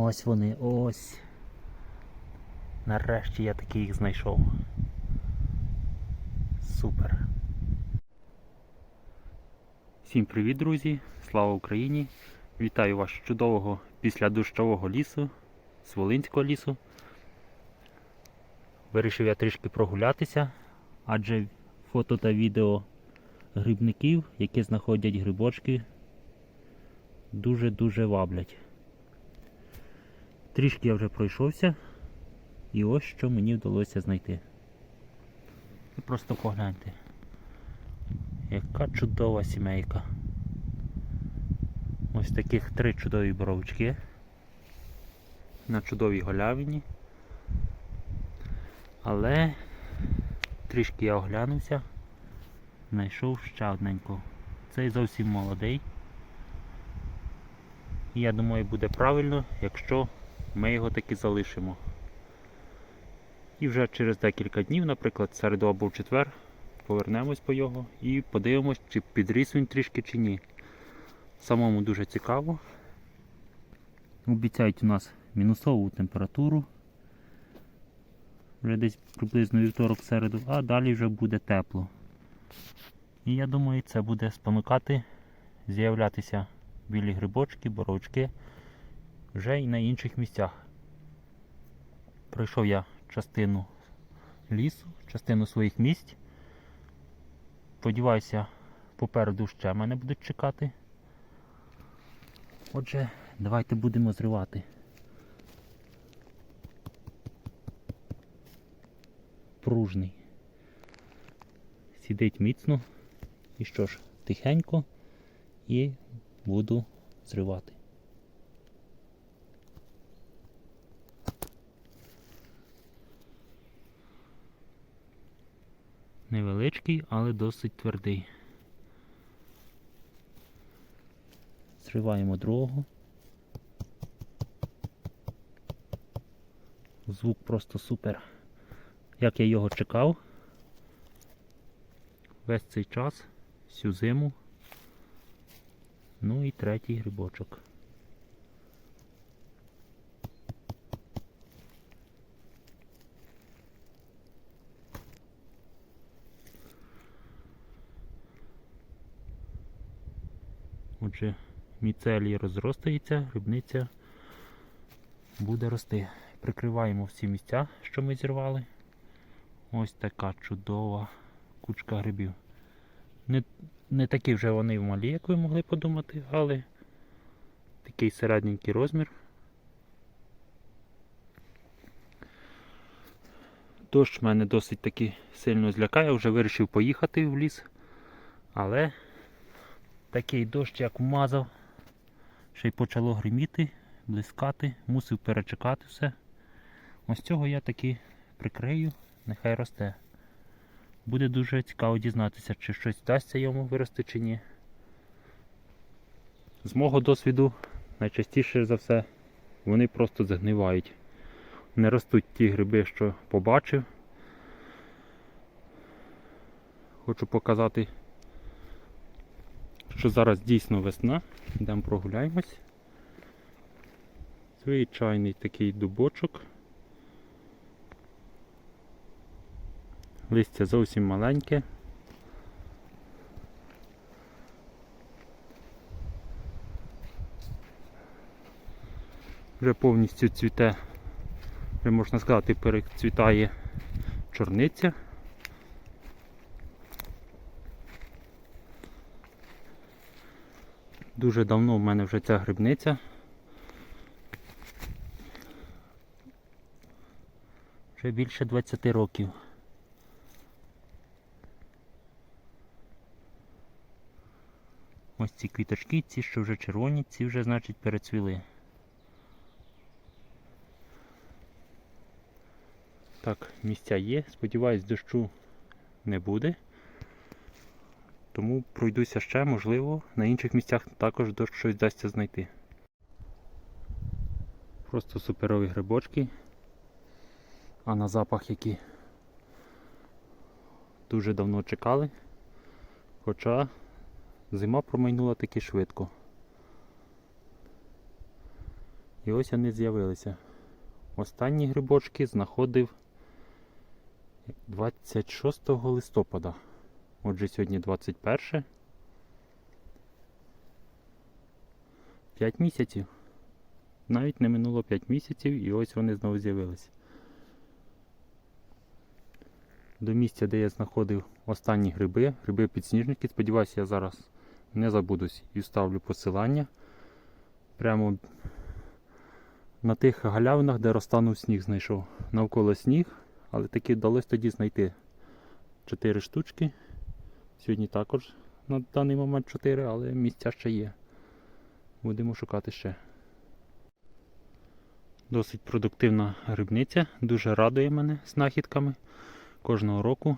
Ось вони, ось. Нарешті я таки їх знайшов. Супер. Всім привіт, друзі! Слава Україні! Вітаю вас з чудового після дощового лісу, з Волинського лісу. Вирішив я трішки прогулятися, адже фото та відео грибників, які знаходять грибочки, дуже-дуже ваблять. Трішки я вже пройшовся, і ось що мені вдалося знайти. Ви просто погляньте. Яка чудова сімейка. Ось таких три чудові боровички на чудовій голявині. Але трішки я оглянувся, знайшов ще одненького. Цей зовсім молодий. І я думаю, буде правильно, якщо ми його таки залишимо. І вже через декілька днів, наприклад, середу або в четвер, повернемось по його і подивимось, чи підріс він трішки чи ні. Самому дуже цікаво. Обіцяють у нас мінусову температуру. Вже десь приблизно вівторок середу, а далі вже буде тепло. І я думаю, це буде спонукати з'являтися білі грибочки, боровички вже і на інших місцях. Пройшов я частину лісу, частину своїх місць. Сподіваюся, попереду ще мене будуть чекати. Отже, давайте будемо зривати. Пружний. Сидить міцно. І що ж, тихенько і буду зривати. Невеличкий, але досить твердий. Зриваємо другого. Звук просто супер. Як я його чекав весь цей час, всю зиму. Ну і третій грибочок. Отже, міцелій розростається, грибниця буде рости. Прикриваємо всі місця, що ми зірвали. Ось така чудова кучка грибів. Не, не такі вже вони малі, як ви могли подумати, але такий середненький розмір. Дощ мене досить таки сильно злякає, вже вирішив поїхати в ліс, але такий дощ як вмазав, ще й почало гриміти, блискати, мусив перечекати все. Ось цього я таки прикрию, нехай росте. Буде дуже цікаво дізнатися, чи щось вдасться йому вирости чи ні. З мого досвіду, найчастіше за все, вони просто загнивають. Не ростуть ті гриби, що побачив. Хочу показати, що зараз дійсно весна. Йдемо прогуляємось. Звичайний такий дубочок. Листя зовсім маленьке. Вже повністю цвіте, вже можна сказати, перецвітає чорниця. Дуже давно в мене вже ця грибниця. Вже більше 20 років. Ось ці квіточки, ці, що вже червоні, ці вже, значить, перецвіли. Так, місця є. Сподіваюсь, дощу не буде. Тому пройдуся ще, можливо, на інших місцях також щось вдасться знайти. Просто суперові грибочки. А на запах які дуже давно чекали. Хоча Зима промайнула таки швидко. І ось вони з'явилися. Останні грибочки знаходив 26 листопада. Отже, сьогодні 21. 5 місяців. Навіть не минуло 5 місяців і ось вони знову з'явилися. До місця, де я знаходив останні гриби, гриби-підсніжники. Сподіваюся, я зараз не забудусь і вставлю посилання. Прямо на тих галявинах, де розтанув сніг, знайшов. Навколо сніг, але таки вдалося тоді знайти 4 штучки. Сьогодні також на даний момент 4, але місця ще є. Будемо шукати ще. Досить продуктивна грибниця, дуже радує мене знахідками. Кожного року.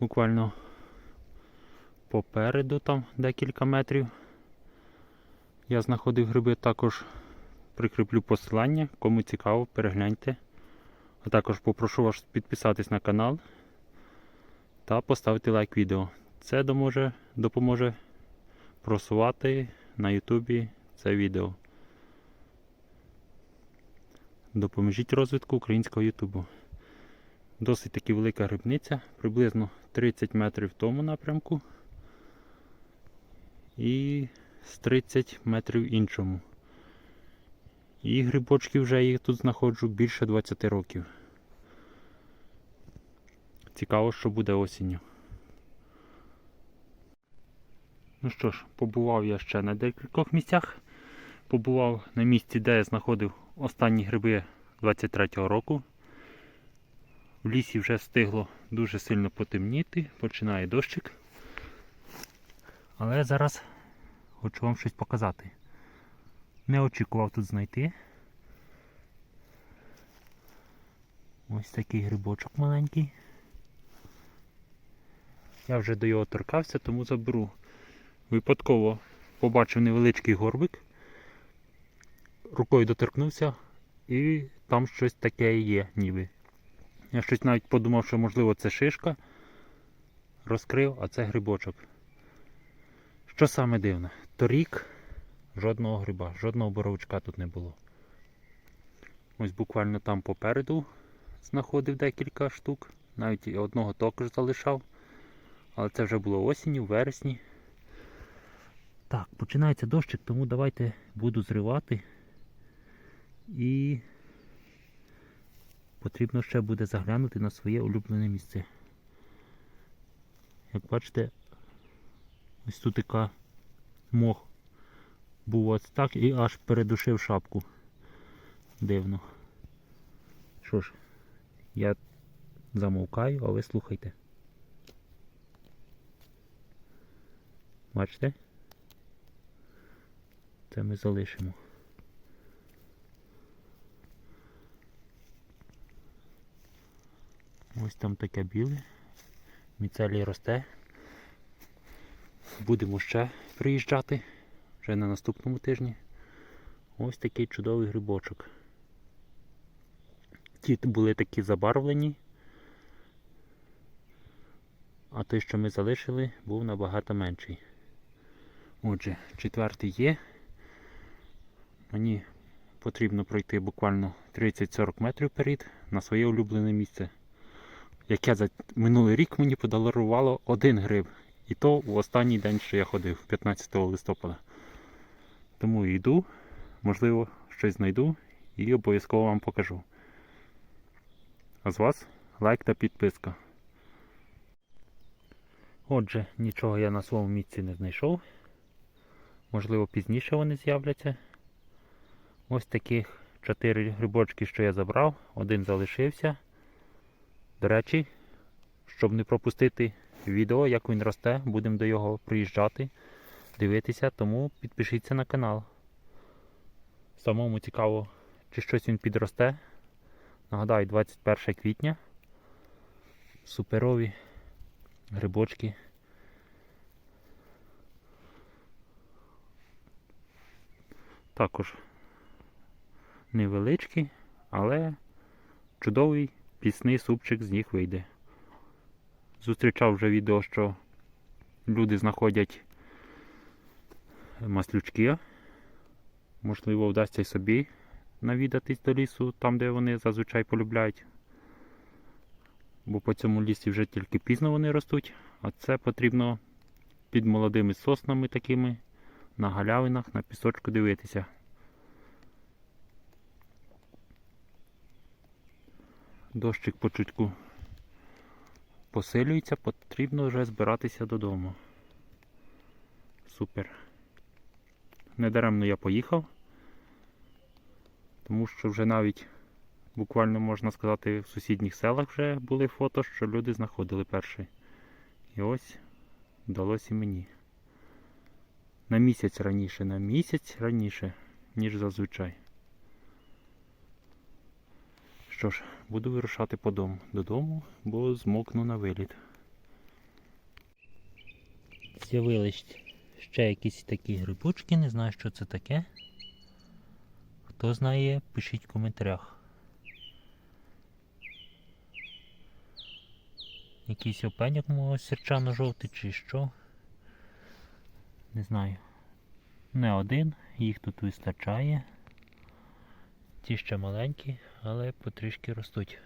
Буквально попереду там декілька метрів. Я знаходив гриби, також прикріплю посилання. Кому цікаво, перегляньте. А також попрошу вас підписатись на канал та поставити лайк відео. Це доможе, допоможе просувати на Ютубі це відео. Допоможіть розвитку українського Ютубу. Досить таки велика грибниця, приблизно 30 метрів в тому напрямку і з 30 метрів в іншому. І грибочки вже їх тут знаходжу більше 20 років. Цікаво, що буде осінню. Ну що ж, побував я ще на декількох місцях. Побував на місці, де я знаходив останні гриби 23-го року. В лісі вже встигло дуже сильно потемніти, починає дощик. Але зараз хочу вам щось показати. Не очікував тут знайти. Ось такий грибочок маленький. Я вже до його торкався, тому заберу. Випадково побачив невеличкий горбик, рукою доторкнувся і там щось таке є ніби. Я щось навіть подумав, що можливо це шишка. Розкрив, а це грибочок. Що саме дивне? Торік жодного гриба, жодного боровичка тут не було. Ось буквально там попереду знаходив декілька штук, навіть і одного також залишав. Але це вже було осінню, вересні. Так, починається дощик, тому давайте буду зривати і потрібно ще буде заглянути на своє улюблене місце. Як бачите, ось тут така мох був ось так і аж передушив шапку. Дивно. Що ж, я замовкаю, а ви слухайте. Бачите? Це ми залишимо. Ось там таке біле. Міцелій росте. Будемо ще приїжджати вже на наступному тижні. Ось такий чудовий грибочок. Ті були такі забарвлені, а той, що ми залишили, був набагато менший. Отже, четвертий є. Мені потрібно пройти буквально 30-40 метрів вперед на своє улюблене місце яке за минулий рік мені подарувало один гриб. І то в останній день, що я ходив, 15 листопада. Тому йду, можливо, щось знайду і обов'язково вам покажу. А з вас лайк та підписка. Отже, нічого я на своєму місці не знайшов. Можливо, пізніше вони з'являться. Ось таких 4 грибочки, що я забрав, один залишився. До речі, щоб не пропустити відео, як він росте, будемо до його приїжджати, дивитися, тому підпишіться на канал. Самому цікаво, чи щось він підросте. Нагадаю, 21 квітня. Суперові грибочки. Також невеличкі, але чудовий пісний супчик з них вийде. Зустрічав вже відео, що люди знаходять маслючки Можливо, вдасться й собі навідатись до лісу, там, де вони зазвичай полюбляють. Бо по цьому лісі вже тільки пізно вони ростуть, а це потрібно під молодими соснами такими, на галявинах, на пісочку дивитися. Дощик по чутку посилюється, потрібно вже збиратися додому. Супер. Недаремно я поїхав, тому що вже навіть буквально можна сказати в сусідніх селах вже були фото, що люди знаходили перший. І ось вдалося мені. На місяць раніше, на місяць раніше, ніж зазвичай. Що ж, буду вирушати по дому. Додому, бо змокну на виліт. З'явились ще якісь такі грибочки, не знаю, що це таке. Хто знає, пишіть в коментарях. Якийсь опеньок мого сірчано-жовтий чи що. Не знаю. Не один, їх тут вистачає. Ті ще маленькі, але потрішки ростуть.